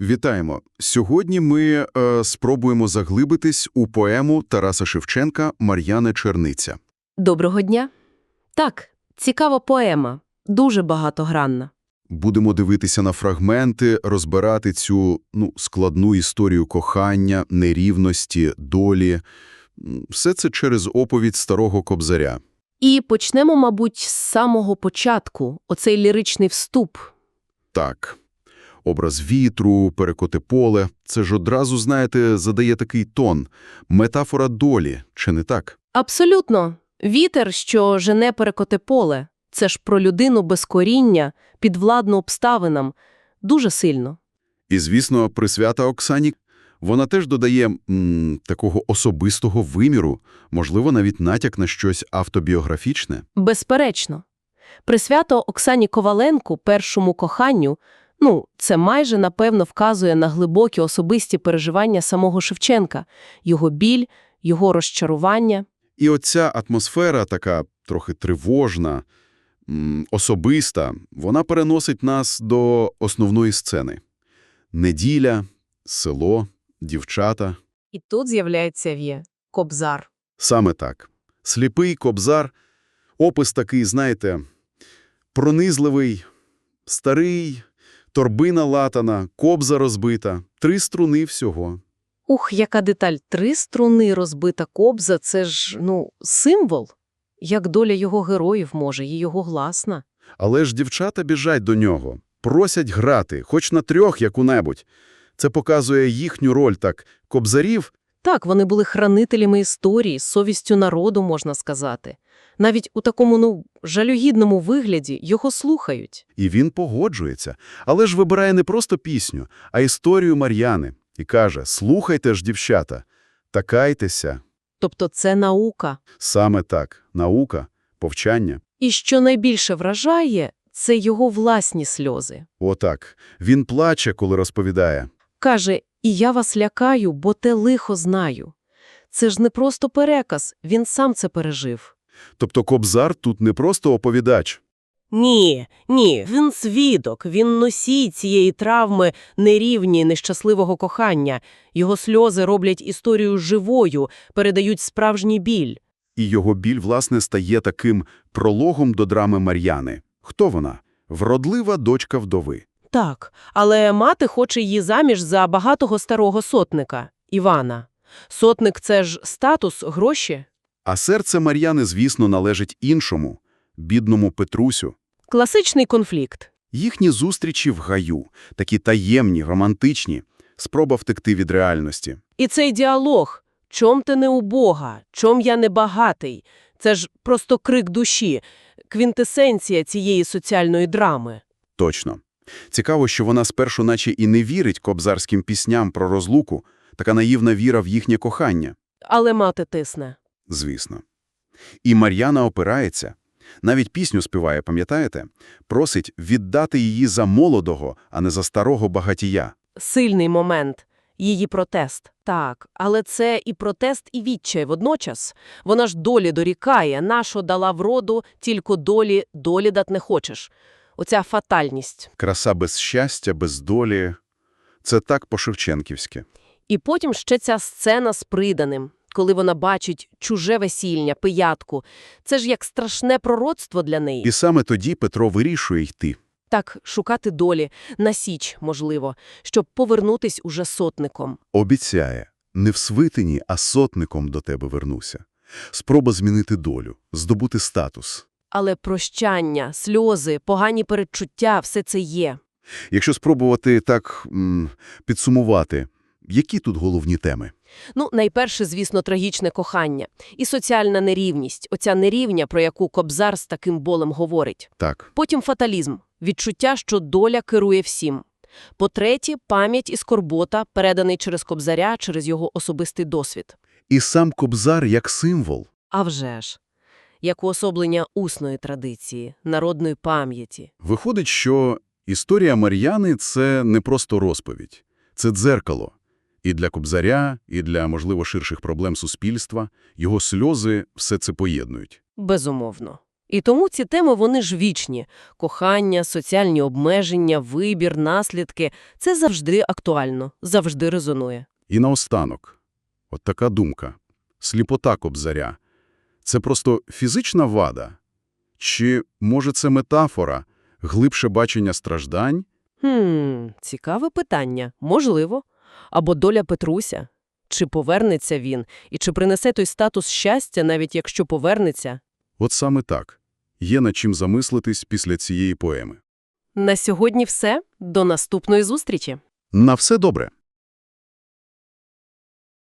Вітаємо! Сьогодні ми е, спробуємо заглибитись у поему Тараса Шевченка «Мар'яне Черниця». Доброго дня. Так, цікава поема, дуже багатогранна. Будемо дивитися на фрагменти, розбирати цю ну, складну історію кохання, нерівності, долі. Все це через оповідь старого кобзаря. І почнемо, мабуть, з самого початку, оцей ліричний вступ. Так, образ вітру, перекоти поле – це ж одразу, знаєте, задає такий тон. Метафора долі, чи не так? Абсолютно. Вітер, що жене перекоте поле. Це ж про людину без коріння, підвладну обставинам. Дуже сильно. І, звісно, присвята Оксані, вона теж додає м, такого особистого виміру, можливо, навіть натяк на щось автобіографічне. Безперечно. Присвято Оксані Коваленку, першому коханню, ну, це майже, напевно, вказує на глибокі особисті переживання самого Шевченка, його біль, його розчарування. І оця атмосфера така трохи тривожна, особиста, вона переносить нас до основної сцени. Неділя, село, дівчата. І тут з'являється В'є, Кобзар. Саме так. Сліпий кобзар, опис такий, знаєте, пронизливий, старий, торбина латана, кобза розбита, три струни всього. Ух, яка деталь! Три струни розбита кобза – це ж, ну, символ. Як доля його героїв може, і його гласна. Але ж дівчата біжать до нього, просять грати, хоч на трьох яку-небудь. Це показує їхню роль так. Кобзарів Так, вони були хранителями історії, совістю народу, можна сказати. Навіть у такому, ну, жалюгідному вигляді його слухають. І він погоджується, але ж вибирає не просто пісню, а історію Мар'яни. І каже, слухайте ж, дівчата, такайтеся. Тобто це наука. Саме так. Наука, повчання. І що найбільше вражає, це його власні сльози. Отак. Він плаче, коли розповідає. Каже, і я вас лякаю, бо те лихо знаю. Це ж не просто переказ, він сам це пережив. Тобто Кобзар тут не просто оповідач. Ні, ні, він свідок, він носій цієї травми нерівні нещасливого кохання. Його сльози роблять історію живою, передають справжній біль. І його біль, власне, стає таким прологом до драми Мар'яни. Хто вона? Вродлива дочка вдови. Так, але мати хоче її заміж за багатого старого сотника – Івана. Сотник – це ж статус, гроші? А серце Мар'яни, звісно, належить іншому – бідному Петрусю. Класичний конфлікт. Їхні зустрічі в гаю, такі таємні, романтичні, спроба втекти від реальності. І цей діалог – чом ти не убога, чом я не багатий – це ж просто крик душі, квінтесенція цієї соціальної драми. Точно. Цікаво, що вона спершу наче і не вірить кобзарським пісням про розлуку, така наївна віра в їхнє кохання. Але мати тисне. Звісно. І Мар'яна опирається. Навіть пісню співає, пам'ятаєте? Просить віддати її за молодого, а не за старого багатія. Сильний момент. Її протест. Так, але це і протест, і відчай водночас. Вона ж долі дорікає, нащо дала вроду, тільки долі, долі дат не хочеш. Оця фатальність. Краса без щастя, без долі. Це так по-шевченківськи. І потім ще ця сцена з приданим, коли вона бачить чуже весілля, пиятку. Це ж як страшне пророцтво для неї. І саме тоді Петро вирішує йти. Так, шукати долі, на січ, можливо, щоб повернутись уже сотником. Обіцяє, не в свитині, а сотником до тебе вернуся. Спроба змінити долю, здобути статус. Але прощання, сльози, погані передчуття – все це є. Якщо спробувати так м, підсумувати, які тут головні теми? Ну, найперше, звісно, трагічне кохання. І соціальна нерівність, оця нерівня, про яку Кобзар з таким болем говорить. Так, Потім фаталізм, відчуття, що доля керує всім. По-третє, пам'ять і скорбота, переданий через Кобзаря, через його особистий досвід. і сам Кобзар як символ. А вже ж, як уособлення усної традиції, народної пам'яті. Виходить, що історія Мар'яни – це не просто розповідь, це дзеркало. І для Кобзаря, і для, можливо, ширших проблем суспільства його сльози все це поєднують. Безумовно. І тому ці теми, вони ж вічні. Кохання, соціальні обмеження, вибір, наслідки – це завжди актуально, завжди резонує. І наостанок, от така думка. Сліпота Кобзаря. Це просто фізична вада? Чи, може, це метафора, глибше бачення страждань? Хм, цікаве питання. Можливо. Або доля Петруся. Чи повернеться він? І чи принесе той статус щастя, навіть якщо повернеться? От саме так. Є над чим замислитись після цієї поеми. На сьогодні все. До наступної зустрічі. На все добре.